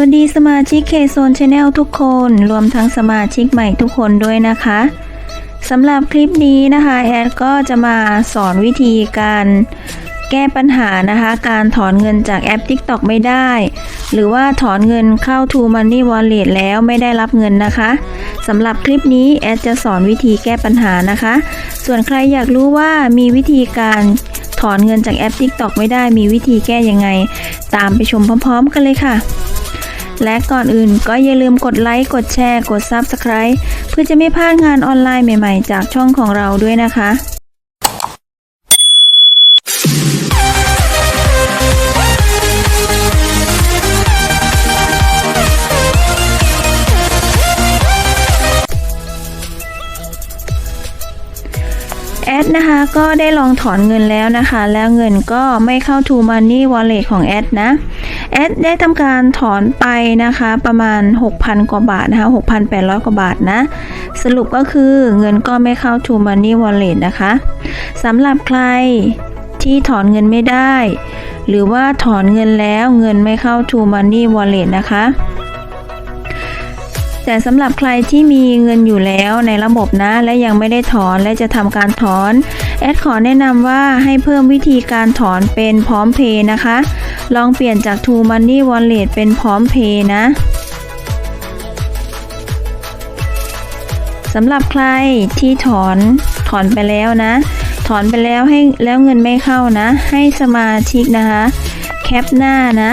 วัสดีสมาชิกเคโซนชาแนลทุกคน รวมทั้งสมาชิกใหม่ทุกคนด้วยนะคะสำหรับคลิปนี้นะคะแอดก็จะมาสอนวิธีการแก้ปัญหานะคะ การถอนเงินจากแอป TikTok ไม่ได้ หรือว่าถอนเงินเข้า To Money Wallet แล้วไม่ได้รับเงินนะคะสำหรับคลิปนี้แอดจะสอนวิธีแก้ปัญหานะคะ ส่วนใครอยากรู้ว่ามีวิธีการถอนเงินจากแอป TikTok ไม่ได้มีวิธีแก้ยังไง ตามไปชมพร้อม ๆ กันเลยค่ะ และก่อนอื่นก็อย่าลืมกดไลค์ กดแชร์ กด Subscribe เพื่อจะไม่พลาดงานออนไลน์ใหม่ๆ จากช่องของเราด้วยนะคะแอดนะคะก็ได้ลองถอนเงินแล้วนะคะ แล้วเงินก็ไม่เข้า To Money Wallet ของแอดนะ แอดได้ทำการถอนไปนะคะประมาณ 6,000 กว่าบาทนะคะ 6,800 กว่าบาทนะ สรุปก็คือเงินก็ไม่เข้า To Money Wallet นะคะสำหรับใครที่ถอนเงินไม่ได้ หรือว่าถอนเงินแล้วเงินไม่เข้า To Money Wallet นะคะ แต่สำหรับใครที่มีเงินอยู่แล้วในระบบนะ และยังไม่ได้ถอนและจะทำการถอน แอดขอแนะนำว่าให้เพิ่มวิธีการถอนเป็นพร้อมเพย์นะคะ ลองเปลี่ยนจาก To Money Wallet เป็นพร้อมเพย์นะสำหรับใครที่ถอนถอนไปแล้วนะ ถอนไปแล้วให้แล้วเงินไม่เข้านะ ให้สมาชิกนะคะ แคปหน้านะ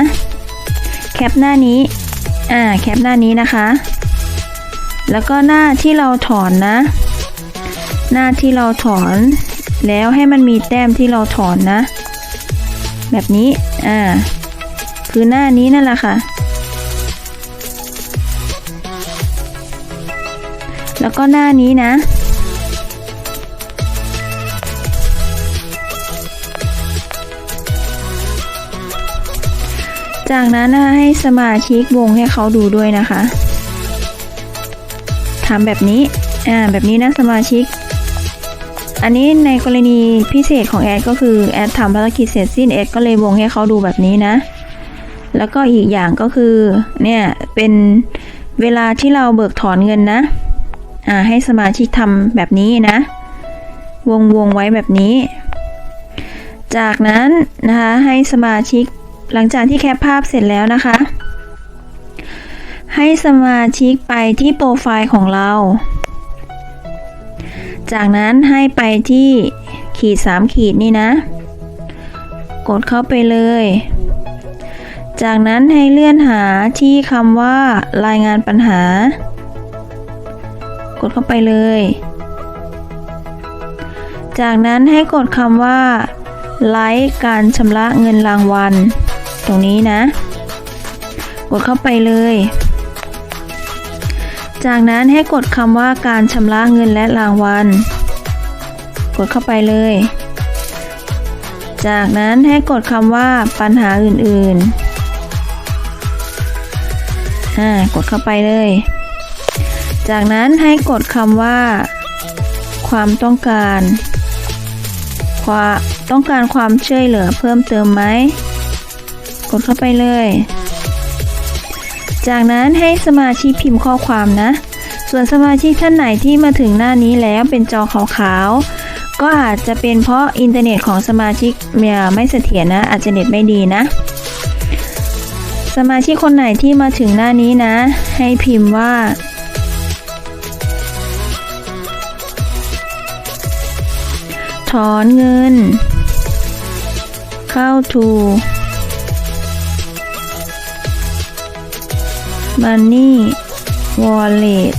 แคปหน้านี้ อ่า แคปหน้านี้นะคะ แล้วก็หน้าที่เราถอนนะ หน้าที่เราถอน แล้วให้มันมีแต้มที่เราถอนนะ แบบนี้ อ่า คือหน้านี้นั่นแหละค่ะ แล้วก็หน้านี้นะจากนั้นนะคะให้สมาชิกวงให้เขาดูด้วยนะคะ ทำแบบนี้ อ่า แบบนี้นะสมาชิก อันนี้ในกรณีพิเศษของแอดก็คือแอดทำภารกิจเสร็จสิ้นแอดก็เลยวงให้เขาดูแบบนี้นะ แล้วก็อีกอย่างก็คือ เนี่ย เป็นเวลาที่เราเบิกถอนเงินนะ อ่า ให้สมาชิกทำแบบนี้นะ วงวงไว้แบบนี้ จากนั้นนะคะให้สมาชิกหลังจากที่แคปภาพเสร็จแล้วนะคะ ให้สมาชิกไปที่โปรไฟล์ของเรา จากนั้นให้ไปที่ขีด 3 ขีดนี่นะ กดเข้าไปเลย จากนั้นให้เลื่อนหาที่คำว่ารายงานปัญหา กดเข้าไปเลย จากนั้นให้กดคำว่าไลค์การชำระเงินรางวัล ตรงนี้นะ กดเข้าไปเลย จากนั้นให้กดคำว่าการชำระเงินและรางวัล กดเข้าไปเลย จากนั้นให้กดคำว่าปัญหาอื่นๆอ่ากดเข้าไปเลย จากนั้นให้กดคำว่า ความต้องการความต้องการความช่วยเหลือเพิ่มเติมไหม กดเข้าไปเลย จากนั้นให้สมาชิกพิมพ์ข้อความนะ ส่วนสมาชิกท่านไหนที่มาถึงหน้านี้แล้วเป็นจอขาวๆ ก็อาจจะเป็นเพราะอินเทอร์เน็ตของสมาชิกเมียไม่เสถียรนะ อาจจะเน็ตไม่ดีนะ สมาชิกคนไหนที่มาถึงหน้านี้นะ ให้พิมพ์ว่าถอนเงิน เข้า to Money Wallet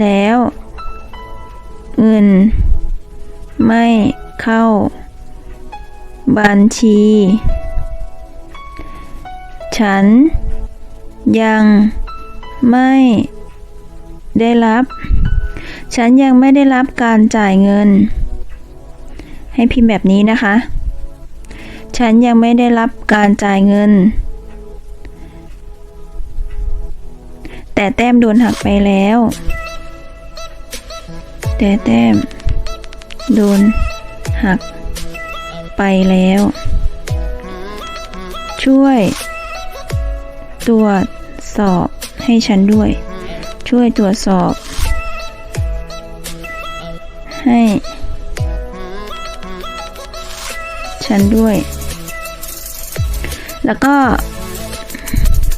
แล้ว เงิน ไม่เข้า บัญชี ฉัน ยังไม่ได้รับ ฉันยังไม่ได้รับการจ่ายเงิน ให้พิมพ์แบบนี้นะคะ ฉันยังไม่ได้รับการจ่ายเงิน แต่แต้มโดนหักไปแล้ว แต่แต้ม โดนหักไปแล้ว ช่วย ตรวจสอบให้ฉันด้วย ช่วยตรวจสอบ ให้ ฉันด้วย แล้วก็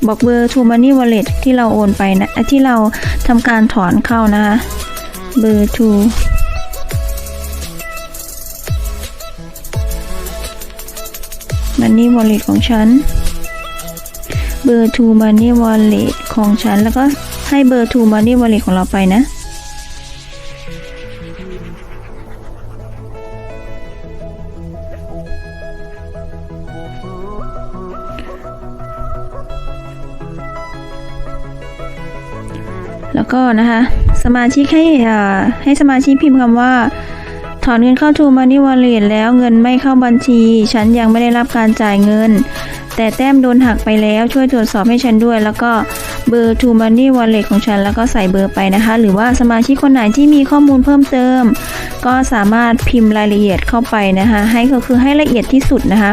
บอกเบอร์ True Money Wallet ที่เราโอนไปนะที่เราทำการถอนเข้านะคะเบอร์ True Money Wallet ของฉัน เบอร์ True Money Wallet ของฉัน แล้วก็ให้เบอร์ True Money Wallet ของเราไปนะ แล้วก็นะคะ สมาชิกให้ให้สมาชิกพิมพ์คำว่า ถอนเงินเข้า True Money Wallet แล้วเงินไม่เข้าบัญชี ฉันยังไม่ได้รับการจ่ายเงิน แต่แต้มโดนหักไปแล้วช่วยตรวจสอบให้ฉันด้วย แล้วก็เบอร์ True Money Wallet ของฉันแล้วก็ใส่เบอร์ไปนะคะ หรือว่าสมาชิกคนไหนที่มีข้อมูลเพิ่มเติม ก็สามารถพิมพ์รายละเอียดเข้าไปนะคะ ให้ก็คือให้ละเอียดที่สุดนะคะ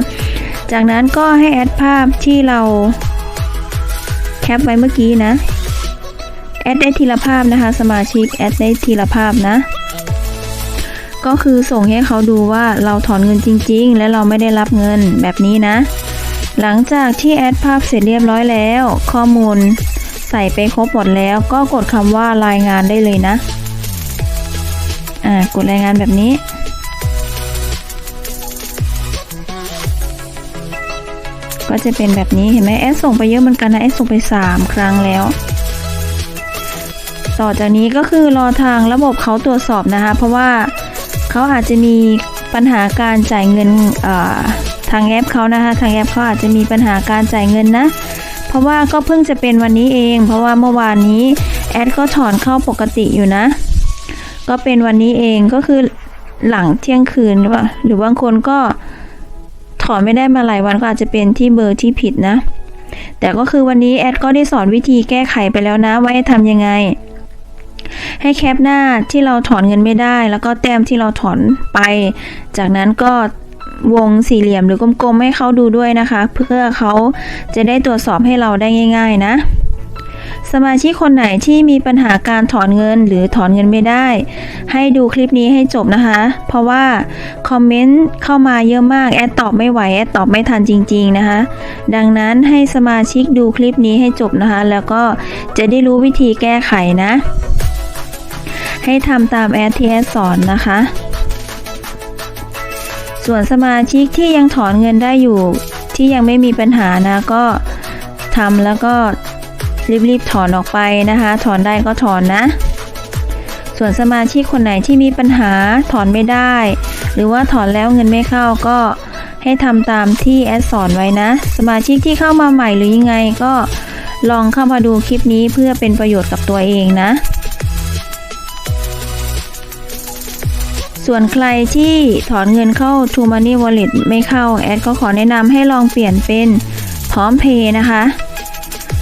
จากนั้นก็ให้แอดภาพที่เราแคปไว้เมื่อกี้นะ แอดได้ทีละภาพนะคะ สมาชิกแอดได้ทีละภาพนะ ก็คือส่งให้เขาดูว่าเราถอนเงินจริง ๆ และเราไม่ได้รับเงินแบบนี้นะ หลังจากที่แอดภาพเสร็จเรียบร้อยแล้ว ข้อมูลใส่ไปครบหมดแล้วก็กดคำว่ารายงานได้เลยนะอ่ากดรายงานแบบนี้ก็จะเป็นแบบนี้เห็นไหมแอดส่งไปเยอะเหมือนกันนะแอดส่งไป 3 ครั้งแล้ว ต่อจากนี้ก็คือรอทางระบบเขาตรวจสอบนะคะ เพราะว่าเขาอาจจะมีปัญหาการจ่ายเงินทางแอปเขานะคะ ทางแอปเขาอาจจะมีปัญหาการจ่ายเงินนะ เพราะว่าก็เพิ่งจะเป็นวันนี้เอง เพราะว่าเมื่อวานนี้แอดก็ถอนเข้าปกติอยู่นะ ก็เป็นวันนี้เองก็คือหลังเที่ยงคืนหรือว่าหรือบางคนก็ถอนไม่ได้มาหลายวันก็อาจจะเป็นที่เบอร์ที่ผิดนะ แต่ก็คือวันนี้แอดก็ได้สอนวิธีแก้ไขไปแล้วนะว่าให้ทำยังไง ให้แคปหน้าที่เราถอนเงินไม่ได้ แล้วก็แต้มที่เราถอนไป จากนั้นก็วงสี่เหลี่ยมหรือกลมๆให้เขาดูด้วยนะคะ เพื่อเขาจะได้ตรวจสอบให้เราได้ง่าย ๆ นะ สมาชิกคนไหนที่มีปัญหาการถอนเงินหรือถอนเงินไม่ได้ ให้ดูคลิปนี้ให้จบนะคะ เพราะว่าคอมเมนต์เข้ามาเยอะมากแอดตอบไม่ไหวแอดตอบไม่ทันจริง ๆนะคะ ดังนั้นให้สมาชิกดูคลิปนี้ให้จบนะคะ แล้วก็จะได้รู้วิธีแก้ไขนะ ให้ทำตามแอดที่แอดสอนนะคะ ส่วนสมาชิกที่ยังถอนเงินได้อยู่ ที่ยังไม่มีปัญหานะก็ทำแล้วก็รีบๆถอนออกไปนะคะ ถอนได้ก็ถอนนะ ส่วนสมาชิกคนไหนที่มีปัญหาถอนไม่ได้ หรือว่าถอนแล้วเงินไม่เข้าก็ให้ทำตามที่แอดสอนไว้นะ สมาชิกที่เข้ามาใหม่หรือยังไงก็ลองเข้ามาดูคลิปนี้เพื่อเป็นประโยชน์กับตัวเองนะ ส่วนใครที่ถอนเงินเข้า True Money Wallet ไม่เข้า แอดก็ขอแนะนำให้ลองเปลี่ยนเป็นพร้อมเพย์นะคะ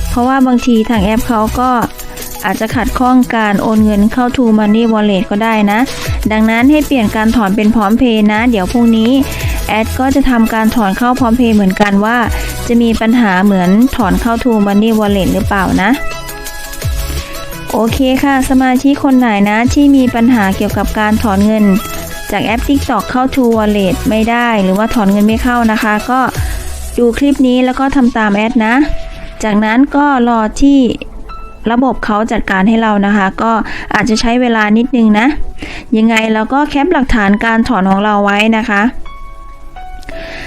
เพราะว่าบางทีทางแอปเขาก็อาจจะขัดข้องการโอนเงินเข้า True Money Wallet ก็ได้นะ ดังนั้นให้เปลี่ยนการถอนเป็นพร้อมเพย์นะ เดี๋ยวพรุ่งนี้ แอดก็จะทำการถอนเข้าพร้อมเพย์เหมือนกันว่า จะมีปัญหาเหมือนถอนเข้า True Money Wallet หรือเปล่านะ โอเคค่ะ สมาชิกคนไหนนะที่มีปัญหาเกี่ยวกับการถอนเงิน จากแอป TikTok เข้า True Wallet ไม่ได้ หรือว่าถอนเงินไม่เข้านะคะ ก็ดูคลิปนี้แล้วก็ทำตามแอดนะ จากนั้นก็รอที่ระบบเขาจัดการให้เรานะคะ ก็อาจจะใช้เวลานิดนึงนะ ยังไงเราก็แคปหลักฐานการถอนของเราไว้นะคะ